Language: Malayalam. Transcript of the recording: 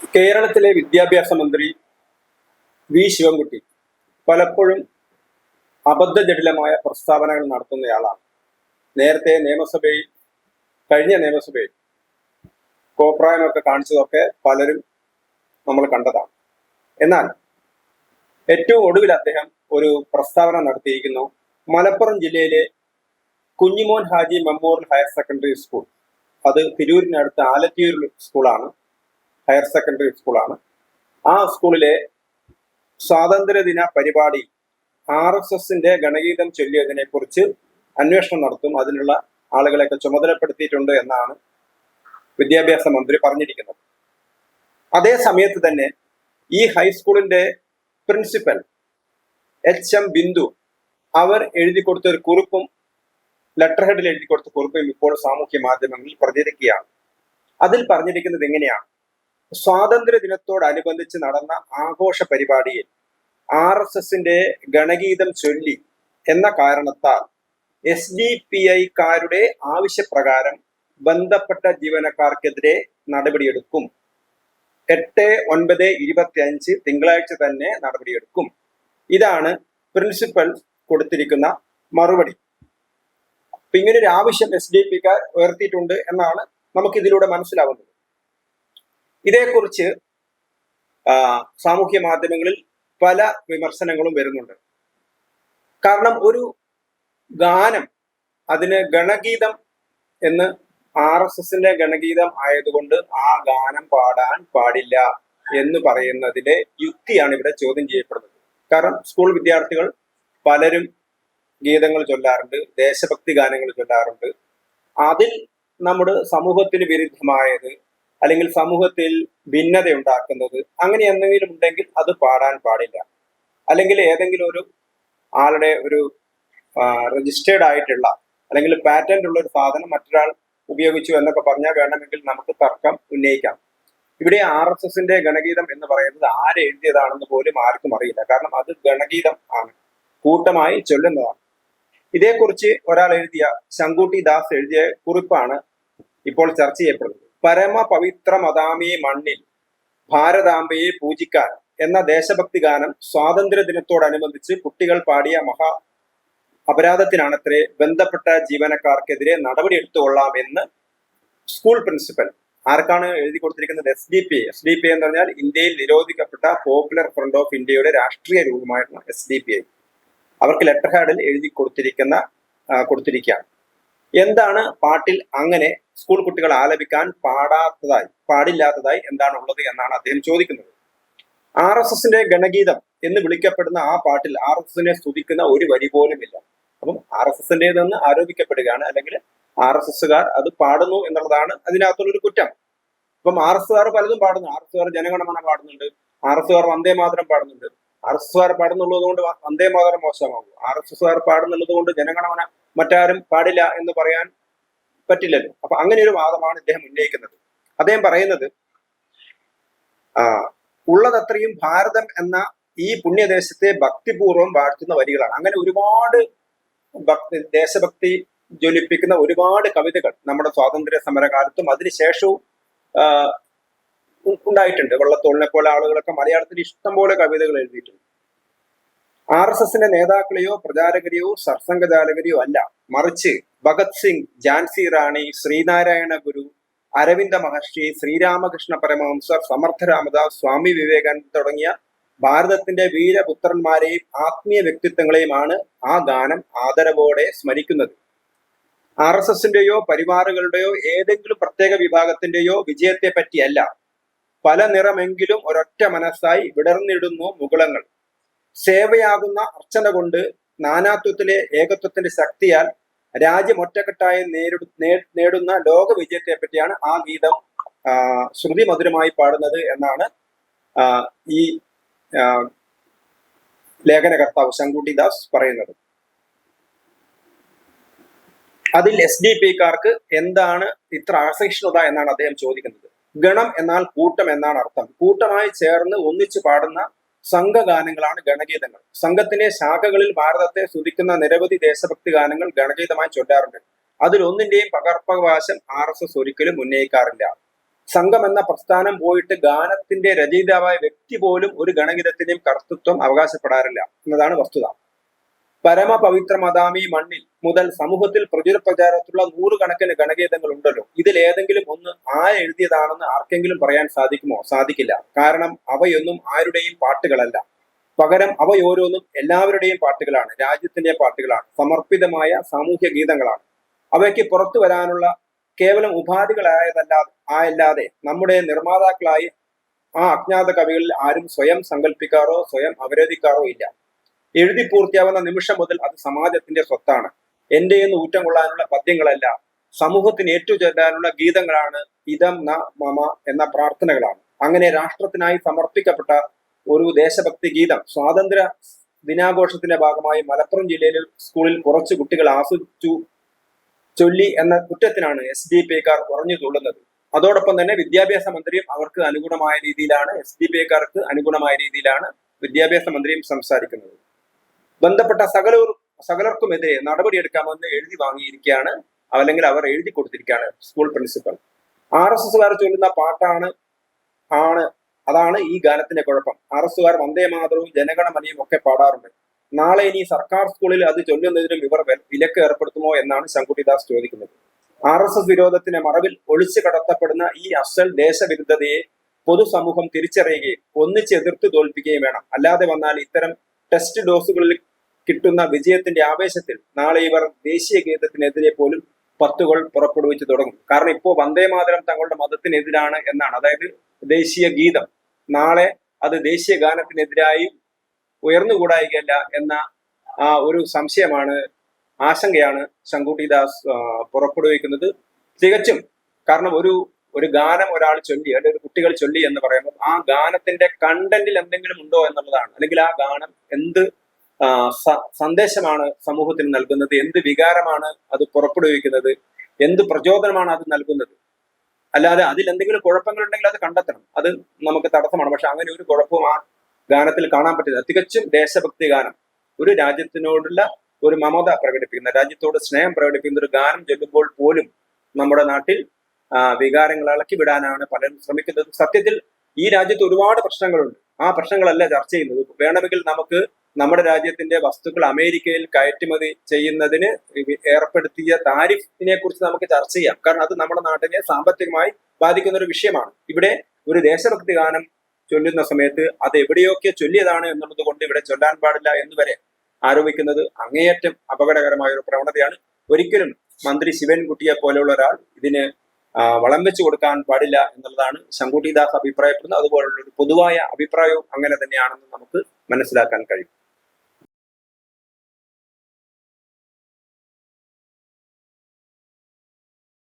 കേരളത്തിലെ വിദ്യാഭ്യാസ മന്ത്രി വി ശിവൻകുട്ടി പലപ്പോഴും അബദ്ധജടിലമായ പ്രസ്താവനകൾ നടത്തുന്നയാളാണ്. നേരത്തെ നിയമസഭയിൽ കഴിഞ്ഞ നിയമസഭയിൽ കോപ്രായമൊക്കെ കാണിച്ചതൊക്കെ പലരും നമ്മൾ കണ്ടതാണ്. എന്നാൽ ഏറ്റവും ഒടുവിൽ അദ്ദേഹം ഒരു പ്രസ്താവന നടത്തിയിരിക്കുന്നു. മലപ്പുറം ജില്ലയിലെ Kunhimon Haji memorial higher secondary school. അത് തിരൂരിനടുത്ത് ആലത്തിയൂർ സ്കൂളാണ്. ഹയർ സെക്കൻഡറി സ്കൂളാണ്. ആ സ്കൂളിലെ സ്വാതന്ത്ര്യദിന പരിപാടി ആർ എസ് എസിന്റെ ഗണഗീതം ചൊല്ലിയതിനെ കുറിച്ച് അന്വേഷണം നടത്തും. അതിനുള്ള ആളുകളെയൊക്കെ ചുമതലപ്പെടുത്തിയിട്ടുണ്ട് എന്നാണ് വിദ്യാഭ്യാസ മന്ത്രി പറഞ്ഞിരിക്കുന്നത്. അതേ സമയത്ത് തന്നെ ഈ ഹൈസ്കൂളിന്റെ പ്രിൻസിപ്പൽ എച്ച് എം ബിന്ദു അവർ എഴുതി കൊടുത്ത ഒരു കുറിപ്പും ലെറ്റർ ഹെഡിൽ എഴുതി കൊടുത്ത കുറിപ്പും ഇപ്പോൾ സാമൂഹ്യ മാധ്യമങ്ങളിൽ പ്രചരിക്കുകയാണ് അതിൽ പറഞ്ഞിരിക്കുന്നത് എങ്ങനെയാണ് സ്വാതന്ത്ര്യ ദിനത്തോടനുബന്ധിച്ച് നടന്ന ആഘോഷ പരിപാടിയിൽ ആർ എസ് എസിന്റെ ഗണഗീതം ചൊല്ലി എന്ന കാരണത്താൽ എസ് ഡി പി ഐക്കാരുടെ ആവശ്യപ്രകാരം ബന്ധപ്പെട്ട ജീവനക്കാർക്കെതിരെ നടപടിയെടുക്കും. എട്ട് ഒൻപത് ഇരുപത്തി അഞ്ച് തിങ്കളാഴ്ച തന്നെ നടപടിയെടുക്കും. ഇതാണ് പ്രിൻസിപ്പൽ കൊടുത്തിരിക്കുന്ന മറുപടി. അപ്പൊ ഇങ്ങനെ ഒരു ആവശ്യം എസ് ഡി പിക്കാർ ഉയർത്തിയിട്ടുണ്ട് എന്നാണ് നമുക്ക് ഇതിലൂടെ മനസ്സിലാവുന്നത്. ഇതേക്കുറിച്ച് സാമൂഹ്യ മാധ്യമങ്ങളിൽ പല വിമർശനങ്ങളും വരുന്നുണ്ട്. കാരണം ഒരു ഗാനം അതിന് ഗണഗീതം എന്ന് ആർ എസ് എസിന്റെ ഗണഗീതം ആയതുകൊണ്ട് ആ ഗാനം പാടാൻ പാടില്ല എന്ന് പറയുന്നതിലെ യുക്തിയാണ് ഇവിടെ ചോദ്യം ചെയ്യപ്പെടുന്നത്. കാരണം സ്കൂൾ വിദ്യാർത്ഥികൾ പലരും ഗീതങ്ങൾ ചൊല്ലാറുണ്ട് ദേശഭക്തി ഗാനങ്ങൾ ചൊല്ലാറുണ്ട്. അതിൽ നമ്മുടെ സമൂഹത്തിന് വിരുദ്ധമായത് അല്ലെങ്കിൽ സമൂഹത്തിൽ ഭിന്നത ഉണ്ടാക്കുന്നത് അങ്ങനെ എന്തെങ്കിലും ഉണ്ടെങ്കിൽ അത് പാടാൻ പാടില്ല. അല്ലെങ്കിൽ ഏതെങ്കിലും ഒരു ആളുടെ ഒരു രജിസ്റ്റേർഡ് ആയിട്ടുള്ള അല്ലെങ്കിൽ പാറ്റന്റ് ഉള്ള ഒരു സാധനം മറ്റൊരാൾ ഉപയോഗിച്ചു എന്നൊക്കെ പറഞ്ഞാൽ വേണമെങ്കിൽ നമുക്ക് തർക്കം ഉന്നയിക്കാം. ഇവിടെ ആർ എസ് എസിന്റെ ഗണഗീതം എന്ന് പറയുന്നത് ആര് എഴുതിയതാണെന്ന് പോലും ആർക്കും അറിയില്ല. കാരണം അത് ഗണഗീതം ആണ്. കൂട്ടമായി ചൊല്ലുന്നതാണ്. ഇതേക്കുറിച്ച് ഒരാൾ എഴുതിയ ശങ്കൂട്ടി ദാസ് എഴുതിയ കുറിപ്പാണ് ഇപ്പോൾ ചർച്ച ചെയ്യപ്പെടുന്നത്. പരമ മതാമേ മണ്ണിൽ ഭാരതാംബയെ പൂജിക്കാൻ എന്ന ദേശഭക്തി ഗാനം സ്വാതന്ത്ര്യ ദിനത്തോടനുബന്ധിച്ച് കുട്ടികൾ പാടിയ മഹാ അപരാധത്തിനാണത്രേ ബന്ധപ്പെട്ട ജീവനക്കാർക്കെതിരെ നടപടി എടുത്തുകൊള്ളാം എന്ന് സ്കൂൾ പ്രിൻസിപ്പൽ ആർക്കാണ് എഴുതി കൊടുത്തിരിക്കുന്നത്? S D P S D P എന്ന് പറഞ്ഞാൽ ഇന്ത്യയിൽ നിരോധിക്കപ്പെട്ട പോപ്പുലർ ഫ്രണ്ട് ഓഫ് ഇന്ത്യയുടെ രാഷ്ട്രീയ രൂപമായിട്ടുള്ള എസ് ഡി പി ഐ അവർക്ക് ലെറ്റർ ഹാഡിൽ എഴുതി കൊടുത്തിരിക്കുന്ന കൊടുത്തിരിക്കുകയാണ്. എന്താണ് പാട്ടിൽ അങ്ങനെ സ്കൂൾ കുട്ടികൾ ആലപിക്കാൻ പാടാത്തതായി പാടില്ലാത്തതായി എന്താണ് ഉള്ളത് എന്നാണ് അദ്ദേഹം ചോദിക്കുന്നത്. ആർ എസ് എസിന്റെ ഗണഗീതം എന്ന് വിളിക്കപ്പെടുന്ന ആ പാട്ടിൽ ആർ എസ് എസിനെ സ്തുതിക്കുന്ന ഒരു വരി പോലും ഇല്ല അപ്പം ആർ എസ് എസിന്റേതെന്ന് ആരോപിക്കപ്പെടുകയാണ് അല്ലെങ്കിൽ ആർ എസ് എസുകാർ അത് പാടുന്നു എന്നുള്ളതാണ് അതിനകത്തുള്ള ഒരു കുറ്റം. അപ്പം ആർ എസ് കാർ പലതും പാടുന്നു. ആർ എസ് കാർ ജനഗണമന പാടുന്നുണ്ട്. ആർ എസ് കാർ വന്ദേ മാതരം പാടുന്നുണ്ട്. ആർ എസ് കാർ പാടുന്നുള്ളത് കൊണ്ട് വന്ദേ മാതരം മോശമാകും. ആർ എസ് എസ് കാർ പാടുന്നുള്ളത് കൊണ്ട് ജനഗണമന മറ്റാരും പാടില്ല എന്ന് പറയാൻ പറ്റില്ലല്ലോ. അപ്പൊ അങ്ങനെ ഒരു വാദമാണ് ഇദ്ദേഹം ഉന്നയിക്കുന്നത്. അദ്ദേഹം പറയുന്നത് ആ ഉള്ളതത്രയും ഭാരതം എന്ന ഈ പുണ്യദേശത്തെ ഭക്തിപൂർവം വാഴ്ത്തുന്ന വരികളാണ്. അങ്ങനെ ഒരുപാട് ഭക്തി ദേശഭക്തി ജ്വലിപ്പിക്കുന്ന ഒരുപാട് കവിതകൾ നമ്മുടെ സ്വാതന്ത്ര്യ സമരകാലത്തും അതിനുശേഷവും ഉണ്ടായിട്ടുണ്ട്. വള്ളത്തോളിനെ പോലെ ആളുകളൊക്കെ മലയാളത്തിൽ ഇഷ്ടം പോലെ കവിതകൾ എഴുതിയിട്ടുണ്ട്. ആർ എസ് എസിന്റെ നേതാക്കളെയോ പ്രചാരകരെയോ സർസംഘചാലകരെയോ അല്ല. മറിച്ച് ഭഗത് സിംഗ് ജാൻസി റാണി ശ്രീനാരായണ ഗുരു അരവിന്ദ മഹർഷി ശ്രീരാമകൃഷ്ണ പരമഹംസർ സമർത്ഥ രാമദാസ് സ്വാമി വിവേകാനന്ദ തുടങ്ങിയ ഭാരതത്തിന്റെ വീരപുത്രന്മാരെയും ആത്മീയ വ്യക്തിത്വങ്ങളെയുമാണ് ആ ഗാനം ആദരവോടെ സ്മരിക്കുന്നത്. ആർ എസ് എസിന്റെയോ പരിവാറുകളുടെയോ ഏതെങ്കിലും പ്രത്യേക വിഭാഗത്തിന്റെയോ വിജയത്തെ പറ്റിയല്ല പല നിറമെങ്കിലും ഒരൊറ്റ മനസ്സായി വിടർന്നിടുന്നു മുകുളങ്ങൾ. സേവയാകുന്ന അർച്ചന കൊണ്ട് നാനാത്വത്തിലെ ഏകത്വത്തിന്റെ ശക്തിയാൽ രാജ്യം ഒറ്റക്കെട്ടായി നേടുന്ന ലോക വിജയത്തെ പറ്റിയാണ് ആ ഗീതം ശ്രുതി മധുരമായി പാടുന്നത് എന്നാണ് ഈ ലേഖനകർത്താവ് ശങ്കുട്ടി ദാസ് പറയുന്നത്. അതിൽ എസ് ഡി പിക്കാർക്ക് എന്താണ് ഇത്ര അസഹിഷ്ണുത എന്നാണ് അദ്ദേഹം ചോദിക്കുന്നത്. ഗണം എന്നാൽ കൂട്ടം എന്നാണ് അർത്ഥം. കൂട്ടമായി ചേർന്ന് ഒന്നിച്ചു പാടുന്ന സംഘഗാനങ്ങളാണ് ഗണഗീതങ്ങൾ. സംഘത്തിന്റെ ശാഖകളിൽ ഭാരതത്തെ സ്തുതിക്കുന്ന നിരവധി ദേശഭക്തി ഗാനങ്ങൾ ഗണഗീതമായി ചൊല്ലാറുണ്ട്. അതിലൊന്നിന്റെയും പകർപ്പവകാശം ആർ എസ് എസ് ഒരിക്കലും ഉന്നയിക്കാറില്ല. സംഘം എന്ന പ്രസ്ഥാനം പോയിട്ട് ഗാനത്തിന്റെ രചയിതാവായ വ്യക്തി പോലും ഒരു ഗണഗീതത്തിന്റെയും കർത്തൃത്വം അവകാശപ്പെടാറില്ല. എന്നതാണ് വസ്തുത. പരമപവിത്രമതാമി മണ്ണിൽ മുതൽ സമൂഹത്തിൽ പ്രചുര പ്രചാരത്തിലുള്ള നൂറുകണക്കിന് ഗണഗീതങ്ങൾ ഉണ്ടല്ലോ ഇതിൽ ഏതെങ്കിലും ഒന്ന് ആരെഴുതിയതാണെന്ന് ആർക്കെങ്കിലും പറയാൻ സാധിക്കുമോ? സാധിക്കില്ല. കാരണം അവയൊന്നും ആരുടെയും പാട്ടുകളല്ല. പകരം അവയോരോന്നും എല്ലാവരുടെയും പാട്ടുകളാണ്. രാജ്യത്തിന്റെ പാട്ടുകളാണ്. സമർപ്പിതമായ സാമൂഹ്യ ഗീതങ്ങളാണ്. അവയ്ക്ക് പുറത്തു വരാനുള്ള കേവലം ഉപാധികളായതല്ല ആയല്ലാതെ നമ്മുടെ നിർമ്മാതാക്കളായി ആ അജ്ഞാത കവികളിൽ ആരും സ്വയം സങ്കല്പിക്കാറോ സ്വയം അവരോധിക്കാറോ ഇല്ല. എഴുതി പൂർത്തിയാവുന്ന നിമിഷം മുതൽ അത് സമാജത്തിന്റെ സ്വത്താണ്. എന്റെ എന്ന് ഊറ്റം കൊള്ളാനുള്ള പദ്യങ്ങളല്ല സമൂഹത്തിന് ഏറ്റുചൊല്ലാനുള്ള ഗീതങ്ങളാണ് ഇതം ന മമ എന്ന പ്രാർത്ഥനകളാണ്. അങ്ങനെ രാഷ്ട്രത്തിനായി സമർപ്പിക്കപ്പെട്ട ഒരു ദേശഭക്തി ഗീതം സ്വാതന്ത്ര്യ ദിനാഘോഷത്തിന്റെ ഭാഗമായി മലപ്പുറം ജില്ലയിലെ സ്കൂളിൽ കുറച്ച് കുട്ടികൾ ആസ്വദിച്ചു ചൊല്ലി എന്ന കുറ്റത്തിനാണ് എസ് ഡി പി കാർ ഉറഞ്ഞു തുള്ളുന്നത്. അതോടൊപ്പം തന്നെ വിദ്യാഭ്യാസ മന്ത്രിയും അവർക്ക് അനുഗുണമായ രീതിയിലാണ് എസ് ഡി പി കാർക്ക് അനുഗുണമായ രീതിയിലാണ് വിദ്യാഭ്യാസ മന്ത്രിയും സംസാരിക്കുന്നത്. ബന്ധപ്പെട്ട സകലർ സകലർക്കുമെതിരെ നടപടിയെടുക്കാമെന്ന് എഴുതി വാങ്ങിയിരിക്കുകയാണ്. അല്ലെങ്കിൽ അവർ എഴുതി കൊടുത്തിരിക്കുകയാണ് സ്കൂൾ പ്രിൻസിപ്പൽ ആർ എസ് എസുകാർ ചൊല്ലുന്ന പാട്ടാണ് ആണ് അതാണ് ഈ ഗാനത്തിന്റെ കുഴപ്പം. ആർ എസ് കാർ വന്ദേ മാതൃവും ജനഗണമനയും ഒക്കെ പാടാറുണ്ട്. നാളെ ഇനി സർക്കാർ സ്കൂളിൽ അത് ചൊല്ലുന്നതിനും ഇവർ വിലക്ക് ഏർപ്പെടുത്തുമോ എന്നാണ് ശങ്കുട്ടിദാസ് ചോദിക്കുന്നത്. ആർ എസ് എസ് വിരോധത്തിന്റെ മറവിൽ ഒളിച്ചു കടത്തപ്പെടുന്ന ഈ അസൽ ദേശവിരുദ്ധതയെ പൊതുസമൂഹം തിരിച്ചറിയുകയും ഒന്നിച്ചെതിർത്ത് തോൽപ്പിക്കുകയും വേണം. അല്ലാതെ വന്നാൽ ഇത്തരം ടെസ്റ്റ് ഡോസുകളിൽ കിട്ടുന്ന വിജയത്തിന്റെ ആവേശത്തിൽ നാളെ ഇവർ ദേശീയ ഗീതത്തിനെതിരെ പോലും പത്തുകൾ പുറപ്പെടുവിച്ചു തുടങ്ങും. കാരണം ഇപ്പോൾ വന്ദേമാതരം തങ്ങളുടെ മതത്തിനെതിരാണ് എന്നാണ്. അതായത് ദേശീയ ഗീതം. നാളെ അത് ദേശീയ ഗാനത്തിനെതിരായി ഉയർന്നുകൂടായികയല്ല എന്ന ആ ഒരു സംശയമാണ് ആശങ്കയാണ് ശങ്കുട്ടിദാസ് പുറപ്പെടുവിക്കുന്നത്. തികച്ചും കാരണം ഒരു ഒരു ഗാനം ഒരാൾ ചൊല്ലി അല്ലെങ്കിൽ ഒരു കുട്ടികൾ ചൊല്ലി എന്ന് പറയുമ്പോൾ ആ ഗാനത്തിന്റെ കണ്ടന്റിൽ എന്തെങ്കിലും ഉണ്ടോ എന്നുള്ളതാണ്. അല്ലെങ്കിൽ ആ ഗാനം എന്ത് സന്ദേശമാണ് സമൂഹത്തിന് നൽകുന്നത്. എന്ത് വികാരമാണ് അത് പുറപ്പെടുവിക്കുന്നത്? എന്ത് പ്രചോദനമാണ് അത് നൽകുന്നത്? അല്ലാതെ അതിൽ എന്തെങ്കിലും കുഴപ്പങ്ങൾ ഉണ്ടെങ്കിൽ അത് കണ്ടെത്തണം. അത് നമുക്ക് തടസ്സമാണ്. പക്ഷെ അങ്ങനെ ഒരു കുഴപ്പവും ആ ഗാനത്തിൽ കാണാൻ പറ്റില്ല. തികച്ചും ദേശഭക്തി ഗാനം. ഒരു രാജ്യത്തിനോടുള്ള ഒരു മമത പ്രകടിപ്പിക്കുന്ന രാജ്യത്തോട് സ്നേഹം പ്രകടിപ്പിക്കുന്ന ഒരു ഗാനം ചൊല്ലുമ്പോൾ പോലും നമ്മുടെ നാട്ടിൽ വികാരങ്ങൾ ഇളക്കി വിടാനാണ് പലരും ശ്രമിക്കുന്നത്. സത്യത്തിൽ ഈ രാജ്യത്ത് ഒരുപാട് പ്രശ്നങ്ങളുണ്ട്. ആ പ്രശ്നങ്ങളല്ല ചർച്ച ചെയ്യുന്നത്. വേണമെങ്കിൽ നമുക്ക് നമ്മുടെ രാജ്യത്തിന്റെ വസ്തുക്കൾ അമേരിക്കയിൽ കയറ്റുമതി ചെയ്യുന്നതിന് ഏർപ്പെടുത്തിയ താരിഫിനെ കുറിച്ച് നമുക്ക് ചർച്ച ചെയ്യാം. കാരണം അത് നമ്മുടെ നാട്ടിനെ സാമ്പത്തികമായി ബാധിക്കുന്ന ഒരു വിഷയമാണ്. ഇവിടെ ഒരു ദേശഭക്തി ഗാനം ചൊല്ലുന്ന സമയത്ത് അത് എവിടെയൊക്കെ ചൊല്ലിയതാണ് എന്നുള്ളത് കൊണ്ട് ഇവിടെ ചൊല്ലാൻ പാടില്ല എന്ന് വരെ ആരോപിക്കുന്നത് അങ്ങേയറ്റം അപകടകരമായ ഒരു പ്രവണതയാണ്. ഒരിക്കലും മന്ത്രി ശിവൻകുട്ടിയെ പോലെയുള്ള ഒരാൾ ഇതിന് വളം വെച്ചു കൊടുക്കാൻ പാടില്ല എന്നുള്ളതാണ് ശങ്കുട്ടിദാസ് അഭിപ്രായപ്പെടുന്നത്. അതുപോലുള്ള ഒരു പൊതുവായ അഭിപ്രായവും അങ്ങനെ തന്നെയാണെന്ന് നമുക്ക് മനസ്സിലാക്കാൻ കഴിയും.